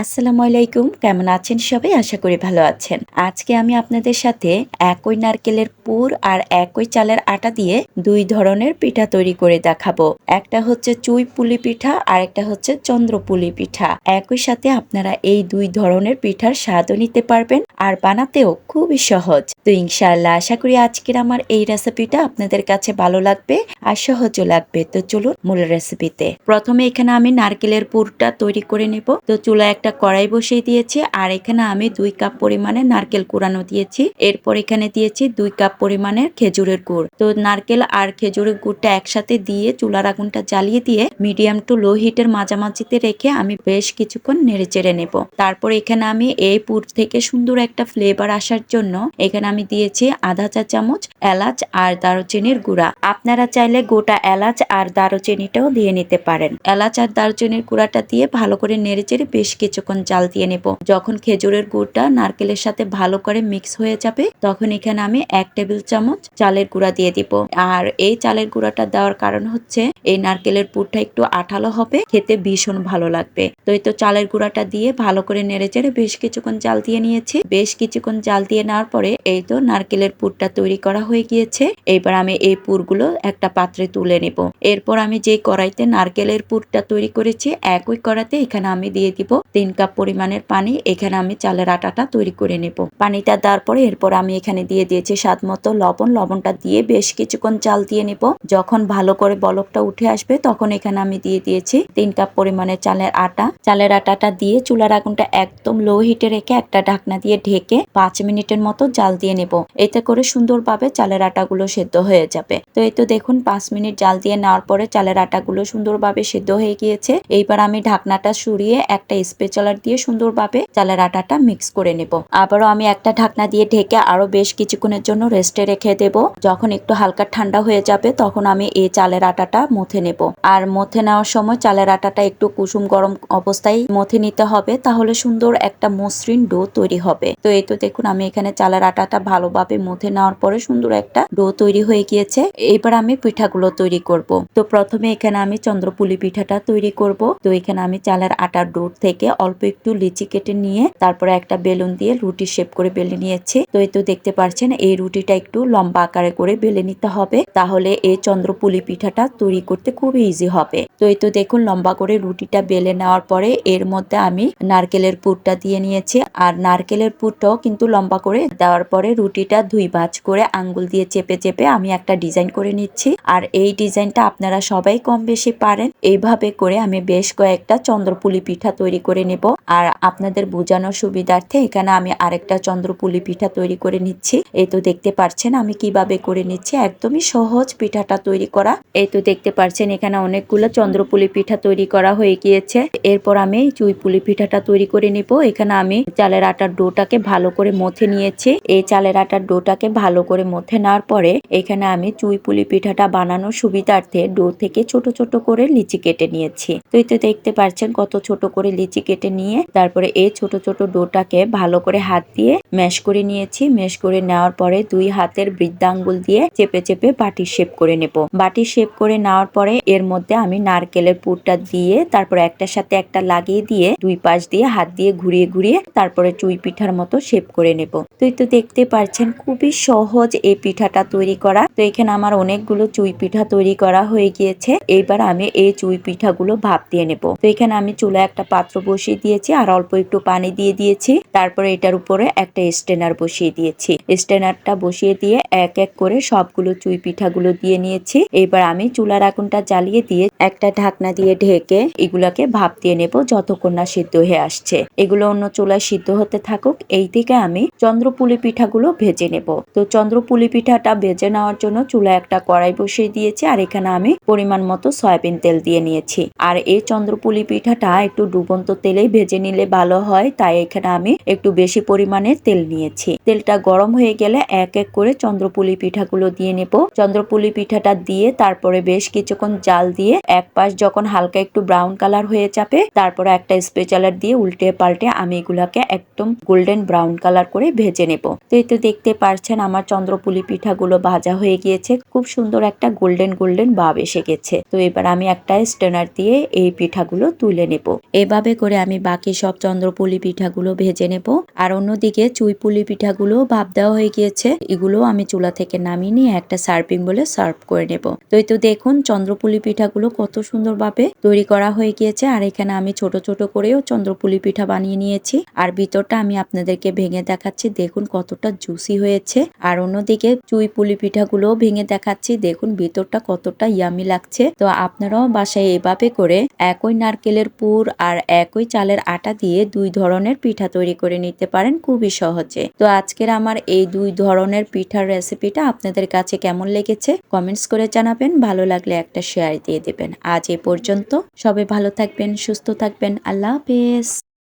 আসসালামু আলাইকুম। কেমন আছেন সবাই? আশা করি ভালো আছেন। আজকে আমি আপনাদের সাথে একই নারকেলের পুর আর একই চালের আটা দিয়ে দুই ধরনের পিঠা তৈরি করে দেখাবো। একটা হচ্ছে চুই পুলি পিঠা আর একটা হচ্ছে চন্দ্রপুলি পিঠা। একই সাথে আপনারা এই দুই ধরনের পিঠার স্বাদও নিতে পারবেন আর বানাতেও খুবই সহজ। তো ইনশাআল্লাহ আশা করি আজকের আমার এই রেসিপিটা আপনাদের কাছে ভালো লাগবে আর সহজও লাগবে। তো চলুন মূল রেসিপিতে। প্রথমে এখানে আমি নারকেলের পুরটা তৈরি করে নেব। তো চুলা একটা কড়াই বসিয়ে দিয়েছি, আর এখানে আমি দুই কাপ পরিমাণে নারকেল কুড়ানো দিয়েছি। এরপর এখানে দিয়েছি দুই কাপ পরিমাণের খেজুরের গুড়। তো নারকেল আর খেজুরের গুড়টা একসাথে দিয়ে চুলার আগুনটা জ্বালিয়ে দিয়ে মিডিয়াম টু লো হিটের মাঝামাঝিতে রেখে আমি বেশ কিছুক্ষণ নেড়ে চেড়ে নেব। তারপর এখানে আমি এই পুর থেকে সুন্দর একটা ফ্লেভার আসার জন্য এখানে আমি দিয়েছি আধা চা চামচ এলাচ আর দারুচিনির গুঁড়া। আপনারা চাইলে গোটা এলাচ আর দারুচিনিটাও দিয়ে নিতে পারেন। এলাচ আর দারুচিনির গুঁড়াটা দিয়ে ভালো করে নেড়ে চেড়ে বেশ কিছুক্ষণ জাল দিয়ে নেব। যখন খেজুরের গুড়টা নারকেলের সাথে ভালো করে মিক্স হয়ে যাবে, তখন এখানে আমি এক টেবিল চামচ চালের গুঁড়া দিয়ে দিব। আর এই চালের গুঁড়াটা দেওয়ার কারণ হচ্ছে, এই নারকেলের পুরটা একটু আঠালো হবে, খেতে ভীষণ ভালো লাগবে। তো এই তো চালের গুঁড়াটা দিয়ে ভালো করে নেড়ে চেড়ে বেশ কিছুক্ষণ জাল দিয়ে নিয়েছি। বেশ কিছুক্ষণ জাল দিয়ে নেওয়ার পরে এই তো নারকেলের পুরটা তৈরি করা হয়ে গিয়েছে। এবার আমি এই পুরগুলো একটা পাত্রে তুলে নেব। এরপর আমি যে কড়াইতে নারকেলের পুরটা তৈরি করেছি, একই কড়াতে এখানে আমি দিয়ে দিব তিন কাপ পরিমাণের পানি এখানে আমি চালের আটাটা তৈরি করে নেব। পানিটা দেওয়ার পরে এরপর আমি এখানে দিয়ে দিয়েছি স্বাদ মতো লবণ। লবণটা দিয়ে বেশ কিছুক্ষণ চাল দিয়ে নেব। যখন ভালো করে বলকটা উঠে আসবে তখন এখানে আমি দিয়ে দিয়েছি তিন কাপ পরিমাণের চালের আটা। চালের আটাটা দিয়ে চুলার আগুনটা একদম লো হিটে রেখে একটা ঢাকনা দিয়ে ঢেকে পাঁচ মিনিটের মতো জাল দিয়ে নেব। এতে করে সুন্দরভাবে চালের আটাগুলো সেদ্ধ হয়ে যাবে। তো এই তো দেখুন পাঁচ মিনিট জাল দিয়ে নেওয়ার পরে চালের আটাগুলো সুন্দরভাবে সেদ্ধ হয়ে গিয়েছে। এইবার আমি ঢাকনাটা সরিয়ে একটা স্পেচালার দিয়ে সুন্দরভাবে চালের আটাটা মিক্স করে নেব। আবারও আমি একটা ঢাকনা দিয়ে ঢেকে আরও বেশ কিছুক্ষণের জন্য রেস্টে রেখে দেব। যখন একটু হালকা ঠান্ডা হয়ে যাবে, তখন আমি এই চালের আটাটা মথে নেব। আর মথে নেওয়ার সময় চালের আটাটা একটু কুসুম গরম অবস্থায় মথে নিতে হবে, তাহলে সুন্দর একটা মসৃণ ডো তৈরি হবে। তো এই তো দেখুন, আমি এখানে চালের আটাটা ভালোভাবে মথে নেওয়ার পরে সুন্দর একটা ডো তৈরি হয়ে গিয়েছে। এবার আমি পিঠাগুলো তৈরি করব। তো প্রথমে এখানে আমি চন্দ্রপুলি পিঠাটা তৈরি করব। তো এখানে আমি চালের আটার ডোর থেকে অল্প একটু লিচি কেটে নিয়ে তারপরে একটা বেলুন দিয়ে রুটি শেপ করে বেলে নিয়েছি। তো এই তো দেখতে পাচ্ছেন এই রুটিটা একটু লম্বা আকারে করে বেলে নিতে হবে। তাহলে এই চন্দ্রপুলি পিঠাটা তৈরি করতে খুবই ইজি হবে। তো এই তো দেখুন, লম্বা করে রুটিটা বেলে নেওয়ার পরে এর মধ্যে আমি নারকেলের পুরটা দিয়ে নিয়েছি। আর নারকেলের পুরটাও কিন্তু লম্বা করে দেওয়ার পরে রুটিটা দুই ভাঁজ করে আঙ্গুল দিয়ে চেপে চেপে আমি একটা ডিজাইন করে নিচ্ছি। আর এই ডিজাইনটা আপনারা সবাই কম বেশি পারেন। এইভাবে করে আমি বেশ কয়েকটা চন্দ্রপুলি পিঠা তৈরি করে নেব। আর আপনাদের বোঝানোর সুবিধার্থে এখানে আমি আরেকটা চন্দ্রপুলি পিঠা তৈরি করে নিচ্ছি। এই তো দেখতে পাচ্ছেন আমি কীভাবে করে নিচ্ছি। একদমই সহজ পিঠাটা তৈরি করা। এই তো দেখতে পাচ্ছেন এখানে অনেকগুলো চন্দ্রপুলি পিঠা তৈরি করা হয়ে গিয়েছে। এরপর আমি চুই পুলি পিঠাটা তৈরি করে নিব। এখানে আমি চালের আটার ডোটাকে ভালো করে মথে নিয়েছি। এই চালের আটার ডোটাকে ভালো করে মথে নেওয়ার পরে এখানে আমি চুই পুলি পিঠাটা বানানোর সুবিধার্থে ডো থেকে ছোট ছোট করে লিচি কেটে নিয়েছি। তো এই তো দেখতে পাচ্ছেন কত ছোট করে লিচি কেটে নিয়ে তারপরে এই ছোট ছোট ডোটাকে ভালো করে হাত দিয়ে ম্যাশ করে নিয়েছি। ম্যাশ করে নেওয়ার পরে দুই হাতের বৃদ্ধাঙ্গুল দিয়ে চেপে চেপে বাটি শেপ করে নেব। বাটি শেপ করে নেওয়ার পরে এর মধ্যে আমি নারকেলের পুরটা দিয়ে তারপরে একটার সাথে একটা লাগিয়ে দিয়ে দুই পাশ দিয়ে হাত দিয়ে ঘুরিয়ে ঘুরিয়ে তারপরে চুই পিঠার মতো শেপ করে নেব। তুই তো দেখতে পারছেন খুবই সহজ এই পিঠাটা তৈরি করা। তো এখানে আমার অনেকগুলো চুই পিঠা তৈরি করা হয়ে গিয়েছে। এইবার আমি এই চুই পিঠাগুলো ভাপ দিয়ে নেব। তো এখানে আমি চুলা একটা পাত্র বসিয়ে দিয়েছি আর অল্প একটু পানি দিয়ে দিয়েছি। তারপরে এটার উপরে একটা স্টেনার বসিয়ে দিয়েছি। স্টেনারটা বসিয়ে দিয়ে এক এক করে সবগুলো চুই পিঠাগুলো দিয়ে নিয়েছি। এবার আমি চুলার আগুনটা জ্বালিয়ে দিয়ে একটা ঢাকনা দিয়ে ঢেকে এগুলাকে ভাপ দিয়ে নেব যতক্ষণ না সিদ্ধ হয়ে আসছে। এগুলো অন্য চুলায় সিদ্ধ হতে থাকুক, এই থেকে আমি চন্দ্রপুলি পিঠাগুলো ভেজে নেব। তো চন্দ্রপুলি পিঠাটা ভেজে নেওয়ার জন্য চুলা একটা কড়াই বসিয়ে দিয়েছি আর এখানে আমি পরিমাণ মতো সয়াবিন তেল দিয়ে নিয়েছি। আর এই চন্দ্রপুলি পিঠাটা একটু ডুবন্ত তেলেই ভেজে নিলে ভালো হয়, তাই এখানে আমি একটু বেশি পরিমাণে তেল নিয়েছি। তেলটা গরম হয়ে গেলে এক এক করে চন্দ্রপুলি পিঠাগুলো দিয়ে নেব। চন্দ্রপুলি পিঠাটা দিয়ে তারপরে বেশ কিছুক্ষণ জাল দিয়ে এক পাশ যখন হালকা একটু ব্রাউন কালার হয়ে যাবে, তারপরে একটা স্পেচালার দিয়ে উল্টে পাল্টে আমি এগুলাকে একদম গোল্ডেন ব্রাউন কালার করে ভেজে নেব। তো এই তো দেখতে পারছেন আমার চন্দ্রপুলি পিঠাগুলো ভাজা হয়ে গিয়েছে, খুব সুন্দর একটা গোল্ডেন গোল্ডেন ভাব এসে গেছে। তো এবার আমি একটা স্টেনার দিয়ে এই পিঠাগুলো তুলে নেব। এভাবে করে আমি বাকি সব চন্দ্রপুলি পিঠাগুলো ভেজে নেব। আর অন্যদিকে চুই পুলি পিঠাগুলো ভাপ দেওয়া হয়ে গিয়েছে। এগুলো আমি চুলা থেকে নামিয়ে নিয়ে একটা সার্ভিং বলে সার্ভ করে নেব। তো এই তো দেখুন চন্দ্রপুলি পিঠাগুলো কত সুন্দরভাবে তৈরি করা হয়ে গিয়েছে। আর এখানে আমি ছোট ছোট করেও চন্দ্রপুলি পিঠা বানিয়ে নিয়েছি। আর ভিতরটা আমি আপনাদেরকে ভেঙে দেখাচ্ছি। দেখুন কতটা জুসি হয়েছে। আর অন্যদিকে চুই পুলি পিঠাগুলো ভেঙে দেখাচ্ছি। দেখুন ভিতরটা কতটা ইয়ামি লাগছে। তো আপনারাও বাসায় এভাবে করে একই নারকেলের পুর আর একই চালের আটা দিয়ে দুই ধরনের পিঠা তৈরি করে নিতে পারেন খুবই সহজে। তো আজকের আমার এই দুই ধরনের পিঠার রেসিপিটা আপনাদের কাছে কেমন লেগেছে কমেন্টস করে জানাবেন, ভালো লাগলে একটা শেয়ার দিয়ে দেবেন। আজ এ পর্যন্ত সবে ভালো থাকবেন, সুস্থ থাকবেন, আল্লাহ হাফেজ।